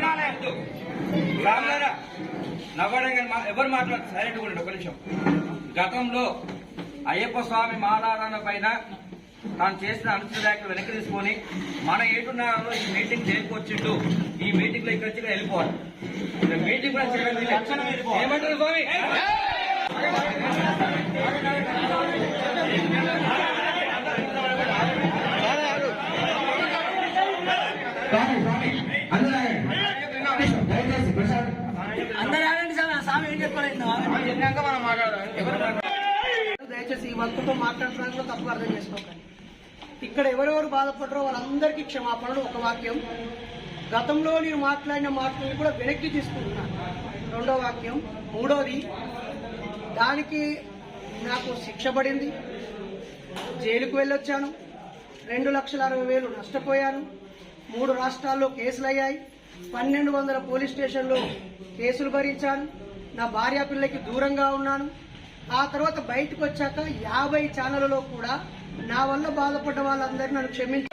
నాలే రాములారా నవ్వడం కానీ ఎవరు మాట్లాడు సైలెంట్ ఉండండి ఒక నిమిషం. గతంలో అయ్యప్ప స్వామి మాలారాధన పైన తాను చేసిన అనుచిత వ్యాఖ్యలు వెనక్కి తీసుకొని మన ఏటున్నారో ఈ మీటింగ్ చేరుకొచ్చిండు. ఈ మీటింగ్లో ఇక్కడ వచ్చి వెళ్ళిపోవాలి. మీటింగ్ కూడా. ఏమంటారు స్వామి స్వామి అందరూ ఆగండి. దయచేసి ప్రశాంత్ అందరూ ఆగండి స్వామి ఆ స్వామి ఏం చెప్పలేదు దయచేసి ఈ భక్తుతో మాట్లాడడానికి కూడా తప్పుగా అర్థం చేసుకోకండి. ఇక్కడ ఎవరెవరు బాధపడరో వాళ్ళందరికీ క్షమాపణలు ఒక వాక్యం. గతంలో నేను మాట్లాడిన మాటలను కూడా వెనక్కి తీసుకుంటున్నాను. రెండో వాక్యం. మూడోది దానికి నాకు శిక్ష పడింది. జైలుకు వెళ్ళొచ్చాను. రెండు లక్షల అరవై వేలు నష్టపోయాను. మూడు రాష్ట్రాల్లో కేసులు అయ్యాయి పన్నెండు వందల పోలీస్ స్టేషన్లో కేసులు భరించాను. నా భార్య పిల్లకి దూరంగా ఉన్నాను. ఆ తర్వాత బయటకు వచ్చాక యాభై ఛానళ్ళలో కూడా నా వల్ల బాధపడ్డ వాళ్ళందరూ నన్ను క్షమించారు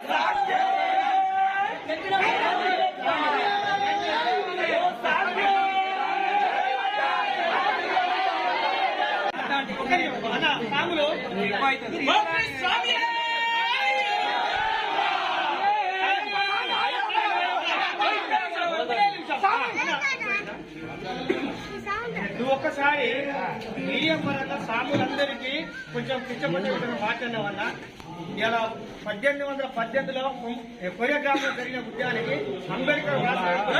నువ్వు ఒక్కసారి మీడియా పరంగా సాములందరికీ కొంచెం పిచ్చపచ్చ మాట్లాడిన వల్ల ఇలా పద్దెనిమిది వందల పద్దెనిమిదిలో కొరియోగ్రాఫ్లో జరిగిన ఉద్యానికి అంబేద్కర్ రాష్ట్ర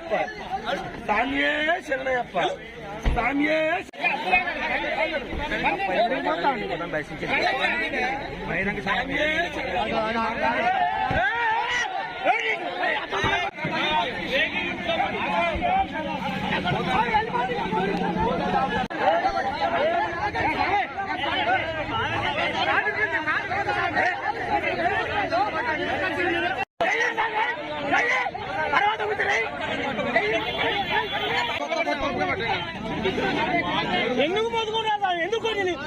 శరణయ్యప్ప స్వామియే శరణయ్యప్ప. స్వామియే ఎందుకు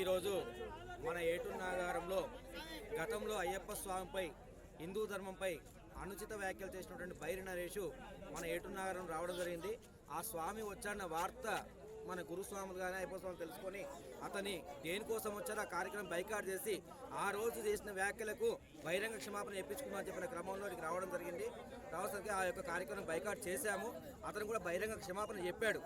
ఈరోజు మన ఏటూరు నాగారంలో గతంలో అయ్యప్ప స్వామిపై హిందూ ధర్మంపై అనుచిత వ్యాఖ్యలు చేసినటువంటి బైరి నరేషు మన ఏటూరు నాగారం రావడం జరిగింది. ఆ స్వామి వచ్చాన్న వార్త మన గురుస్వాములు కానీ అయ్యప్ప స్వామి తెలుసుకొని అతని దేనికోసం వచ్చారో ఆ కార్యక్రమం బైకాట్ చేసి ఆ రోజు చేసిన వ్యాఖ్యలకు బహిరంగ క్షమాపణ చెప్పించుకున్నామని చెప్పిన క్రమంలో ఇక్కడికి రావడం జరిగింది. రావడానికి ఆ యొక్క కార్యక్రమం బైకాట్ చేశాము. అతను కూడా బహిరంగ క్షమాపణ చెప్పాడు.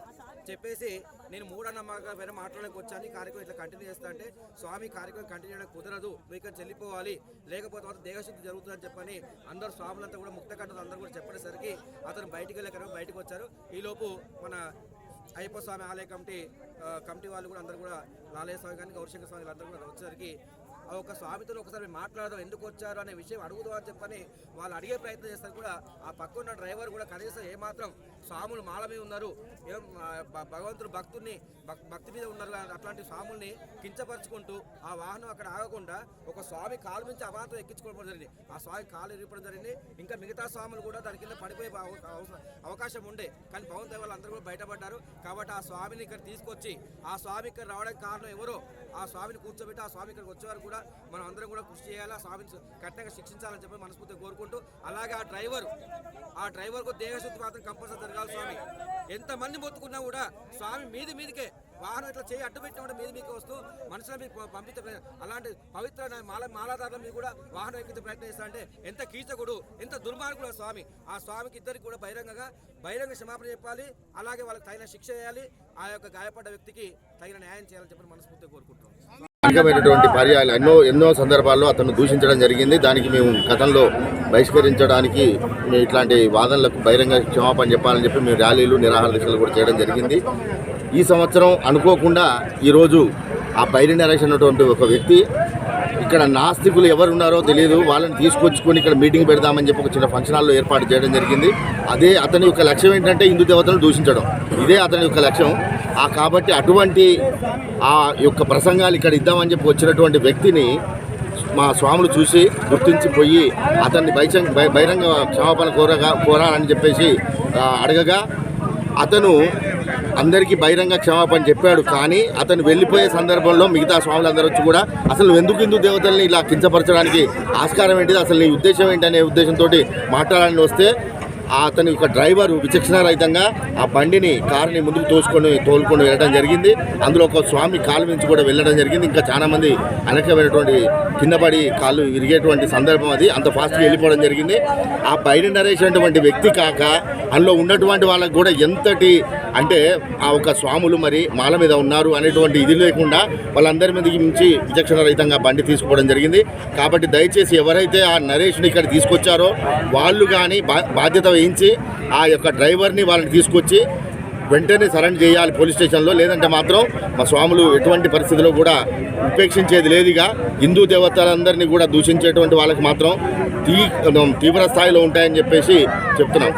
చెప్పేసి నేను మూఢనమ్మకాల పైన మాట్లాడడానికి వచ్చాను. ఈ కార్యక్రమం ఇట్లా కంటిన్యూ చేస్తా అంటే స్వామి కార్యక్రమం కంటిన్యూ చేయడం కుదరదు. మీకు చెల్లిపోవాలి. లేకపోతే మాత్రం దేహశుద్ధి జరుగుతుందని చెప్పని అందరు స్వాములంతా కూడా ముక్త కట్టలు అందరూ కూడా చెప్పేసరికి అతను బయటికి వెళ్ళే క్రమం బయటకు వచ్చారు. ఈలోపు మన అయ్యప్ప స్వామి ఆలయ కమిటీ కమిటీ వాళ్ళు కూడా అందరూ కూడా లాలయ స్వామి కానీ గౌరశంకర స్వామి అందరూ కూడా వచ్చేసరికి ఆ ఒక స్వామితో ఒకసారి మాట్లాడదాం ఎందుకు వచ్చారు అనే విషయం అడుగుదాం అని చెప్పని వాళ్ళు అడిగే ప్రయత్నం చేస్తారు కూడా ఆ పక్క ఉన్న డ్రైవర్ కూడా కనీసం ఏమాత్రం స్వాములు మాల మీద ఉన్నారు. ఏం భగవంతుడు భక్తుడిని భక్- భక్తి మీద ఉన్నారు అట్లాంటి స్వాముల్ని కించపరుచుకుంటూ ఆ వాహనం అక్కడ ఆగకుండా ఒక స్వామి కాలు నుంచి అవాంతం ఎక్కించుకోవడం జరిగింది. ఆ స్వామి కాలు ఇరిపడం జరిగింది. ఇంకా మిగతా స్వాములు కూడా దాని కింద పడిపోయే అవకాశం ఉండే. కానీ పవన్ దేవ్ వాళ్ళందరూ కూడా బయటపడ్డారు. కాబట్టి ఆ స్వామిని ఇక్కడ తీసుకొచ్చి ఆ స్వామి ఇక్కడ రావడానికి కారణం ఎవరో ఆ స్వామిని కూర్చోబెట్టి ఆ స్వామి ఇక్కడికి వచ్చేవారు కూడా మనం అందరం కూడా కృషి చేయాలి ఆ స్వామిని కఠినంగా శిక్షించాలని చెప్పి మనస్ఫూర్తిగా కోరుకుంటూ. అలాగే ఆ డ్రైవర్ ఆ డ్రైవర్కు దేహశుద్ధి మాత్రం కంపల్సరీ జరగాలి స్వామి. ఎంతమంది మొత్తుకున్నా కూడా స్వామి మీది మీదికే వాహనం ఇట్లా చేయి అడ్డు పెట్టిన కూడా మీది మీకే వస్తూ మనుషుల మీకు ప- పంపించే అలాంటి పవిత్ర మాల మాలాదారుల మీద కూడా వాహనం ఎక్కించే ప్రయత్నం అంటే ఎంత కీచకుడు ఎంత దుర్మార్గుడు స్వామి. ఆ స్వామికి ఇద్దరికి కూడా బహిరంగంగా బహిరంగ క్షమాపణ చెప్పాలి అలాగే వాళ్ళకి తగిన శిక్ష చేయాలి ఆ యొక్క గాయపడ్డ వ్యక్తికి తగిన న్యాయం చేయాలని చెప్పి మనస్ఫూర్తిగా కోరుకుంటున్నాం. అనేకమైనటువంటి పర్యాలు ఎన్నో ఎన్నో సందర్భాల్లో అతను దూషించడం జరిగింది. దానికి మేము గతంలో బహిష్కరించడానికి మేము ఇట్లాంటి వాదనలకు బహిరంగ క్షమాపణ చెప్పాలని చెప్పి మేము ర్యాలీలు నిరాహార దీక్షలు కూడా చేయడం జరిగింది. ఈ సంవత్సరం అనుకోకుండా ఈరోజు ఆ బైరి నరేష్ అన్నటువంటి ఒక వ్యక్తి ఇక్కడ నాస్తికులు ఎవరు ఉన్నారో తెలియదు వాళ్ళని తీసుకొచ్చుకొని ఇక్కడ మీటింగ్ పెడదామని చెప్పి ఒక చిన్న ఫంక్షన్ హాల్లో ఏర్పాటు చేయడం జరిగింది. అదే అతని యొక్క లక్ష్యం ఏంటంటే హిందూ దేవతలను దూషించడం. ఇదే అతని యొక్క లక్ష్యం. కాబట్టి అటువంటి ఆ యొక్క ప్రసంగాలు ఇక్కడ ఇద్దామని చెప్పి వచ్చినటువంటి వ్యక్తిని మా స్వాములు చూసి గుర్తించిపోయి అతన్ని బహిరంగ బై- బహిరంగ క్షమాపణ కోరగా కోరాలని చెప్పేసి అడగగా అతను అందరికీ బహిరంగ క్షమాపణ చెప్పాడు కానీ అతను వెళ్ళిపోయే సందర్భంలో మిగతా స్వాములందరూ వచ్చి కూడా అసలు ఎందుకు ఎందుకు హిందూ దేవతల్ని ఇలా కించపరచడానికి ఆస్కారం ఏంటిది అసలు నీ ఉద్దేశం ఏంటనే ఉద్దేశంతో మాట్లాడాలని వస్తే అతని యొక్క డ్రైవర్ విచక్షణ రహితంగా ఆ బండిని కారుని ముందుకు తోసుకొని తోలుకొని వెళ్ళడం జరిగింది. అందులో ఒక స్వామి కాలు నుంచి కూడా వెళ్ళడం జరిగింది. ఇంకా చాలామంది అనకమైనటువంటి అనేకమైనటువంటి కింద పడి కాళ్ళు విరిగేటువంటి సందర్భం అది. అంత ఫాస్ట్గా వెళ్ళిపోవడం జరిగింది. ఆ బయట నరేసినటువంటి వ్యక్తి కాక అందులో ఉన్నటువంటి వాళ్ళకు కూడా ఎంతటి అంటే ఆ ఒక స్వాములు మరి మాల మీద ఉన్నారు అనేటువంటి ఇది లేకుండా వాళ్ళందరి మీద నుంచి విచక్షణ రహితంగా బండి తీసుకోవడం జరిగింది. కాబట్టి దయచేసి ఎవరైతే ఆ నరేష్ని ఇక్కడ తీసుకొచ్చారో వాళ్ళు కానీ బా బాధ్యత వహించి ఆ యొక్క డ్రైవర్ని వాళ్ళని తీసుకొచ్చి వెంటనే సరెండర్ చేయాలి పోలీస్ స్టేషన్లో. లేదంటే మాత్రం మా స్వాములు ఎటువంటి పరిస్థితిలో కూడా ఉపేక్షించేది లేదుగా. హిందూ దేవతలందరినీ కూడా దూషించేటువంటి వాళ్ళకి మాత్రం తీ తీవ్ర స్థాయిలో ఉంటాయని చెప్పేసి చెప్తున్నాం.